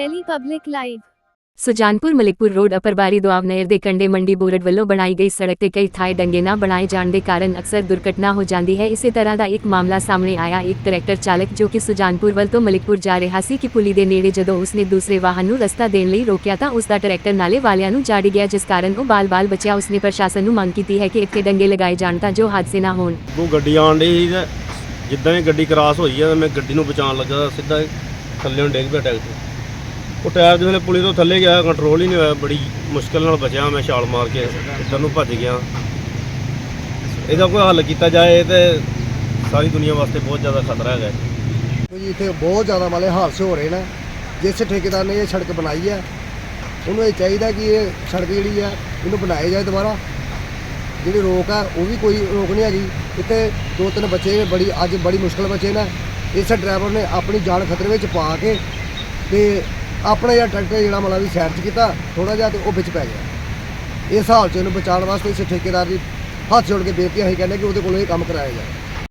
Delhi public live Sujanpur Malikpur road Upper Bari Doab ਨਹਿਰ ਦੇ ਕੰਢੇ ਮੰਡੀ ਬੋਰਡ ਵੱਲੋਂ ਬਣਾਈ ਗਈ ਸੜਕ ਤੇ ਕਈ ਥਾਈਂ ਡੰਗੇ ਨਾ ਬਣਾਏ ਜਾਣ ਦੇ ਕਾਰਨ ਅਕਸਰ ਦੁਰਘਟਨਾ ਹੋ ਜਾਂਦੀ ਹੈ। ਇਸੇ ਤਰ੍ਹਾਂ ਦਾ ਇੱਕ ਮਾਮਲਾ ਸਾਹਮਣੇ ਆਇਆ। ਇੱਕ ਟਰੈਕਟਰ ਚਾਲਕ ਜੋ ਕਿ ਸੁਜਾਨਪੁਰ ਵੱਲ ਤੋਂ ਮਲਿਕਪੁਰ ਜਾ ਰਿਹਾ ਸੀ ਕਿ ਪੁਲੀ ਦੇ ਨੇੜੇ ਜਦੋਂ ਉਸਨੇ ਦੂਸਰੇ ਵਾਹਨ ਨੂੰ ਰਸਤਾ ਦੇਣ ਲਈ ਰੋਕਿਆ ਤਾਂ ਉਸ ਦਾ ਟਰੈਕਟਰ ਨਾਲੇ ਵਾਲਿਆਂ ਨੂੰ ਜਾ ਗਿਆ ਜਿਸ ਕਾਰਨ ਉਹ ਬਾਲ-ਬਾਲ ਬਚਿਆ। ਉਸਨੇ ਪ੍ਰਸ਼ਾਸਨ ਨੂੰ ਮੰਗ ਕੀਤੀ ਹੈ ਕਿ ਇੱਥੇ ਡੰਗੇ ਲਗਾਏ ਜਾਣ ਤਾਂ ਜੋ ਹਾਦਸੇ ਨਾ ਹੋਣ। ਉਹ ਗੱਡੀ ਆਉਣ ਡਈ ਸੀ ਤੇ ਜਿੱਦਾਂ ਹੀ ਗੱਡੀ ਕ੍ਰਾਸ ਹੋਈ ਆ ਮੈਂ ਗੱਡੀ ਨੂੰ ਬਚਾਉਣ ਲੱਗਾ ਸਿੱਧਾ ਹੀ ਥੱਲੇ ਨੂੰ ਡਿੱਗ ਪਿਆ ਟਰੈਕਟਰ। ਉਹ ਟਾਇਰ ਦੇ ਵੇਲੇ ਪੁਲੀ ਤੋਂ ਥੱਲੇ ਗਿਆ ਕੰਟਰੋਲ ਹੀ ਨਹੀਂ ਹੋਇਆ, ਬੜੀ ਮੁਸ਼ਕਲ ਨਾਲ ਬਚਿਆ ਮੈਂ ਛਾਲ ਮਾਰ ਕੇ, ਇੱਧਰ ਨੂੰ ਭੱਜ ਗਿਆ। ਇਹਦਾ ਕੋਈ ਹੱਲ ਕੀਤਾ ਜਾਏ ਤੇ ਸਾਰੀ ਦੁਨੀਆ ਵਾਸਤੇ ਬਹੁਤ ਜ਼ਿਆਦਾ ਖਤਰਾ ਹੈਗਾ। ਜੀ, ਇੱਥੇ ਬਹੁਤ ਜ਼ਿਆਦਾ ਮਾਲੇ ਹਾਦਸੇ ਹੋ ਰਹੇ ਨੇ। ਜਿਸ ਠੇਕੇਦਾਰ ਨੇ ਇਹ ਸੜਕ ਬਣਾਈ ਹੈ, ਉਹਨੂੰ ਇਹ ਚਾਹੀਦਾ ਕਿ ਇਹ ਸੜਕ ਜਿਹੜੀ ਹੈ ਇਹਨੂੰ ਬਣਾਈ ਜਾਏ ਦੁਬਾਰਾ। ਜਿਹੜੀ ਰੋਕ ਆ, ਉਹ ਵੀ ਕੋਈ ਰੋਕ ਨਹੀਂ ਹੈਗੀ। ਇੱਥੇ ਦੋ ਤਿੰਨ ਬੱਚੇ ਬੜੀ, ਅੱਜ ਬੜੀ ਮੁਸ਼ਕਲ ਬੱਚੇ ਨੇ। ਇਸ ਡਰਾਈਵਰ ਨੇ ਆਪਣੀ ਜਾਨ ਖਤਰੇ ਵਿੱਚ ਪਾ ਕੇ ਤੇ ਆਪਣਾ ਜਿਹੜਾ ਟਰੈਕਟਰ ਜਿਹੜਾ ਮਤਲਬ ਵੀ ਸਾਈਡ 'ਚ ਕੀਤਾ ਥੋੜਾ ਜਿਹਾ ਤੇ ਉਹ ਵਿੱਚ ਪੈ ਗਿਆ। ਇਸ ਹਾਲ 'ਚ ਇਹਨੂੰ ਬਚਾਉਣ ਵਾਸਤੇ ਇਸ ਠੇਕੇਦਾਰ ਦੀ ਹੱਥ ਜੋੜ ਕੇ ਬੇਨਤੀ ਅਸੀਂ ਕਹਿੰਦੇ ਕਿ ਉਹਦੇ ਕੋਲੋਂ ਇਹ ਕੰਮ ਕਰਾਇਆ ਜਾਵੇ।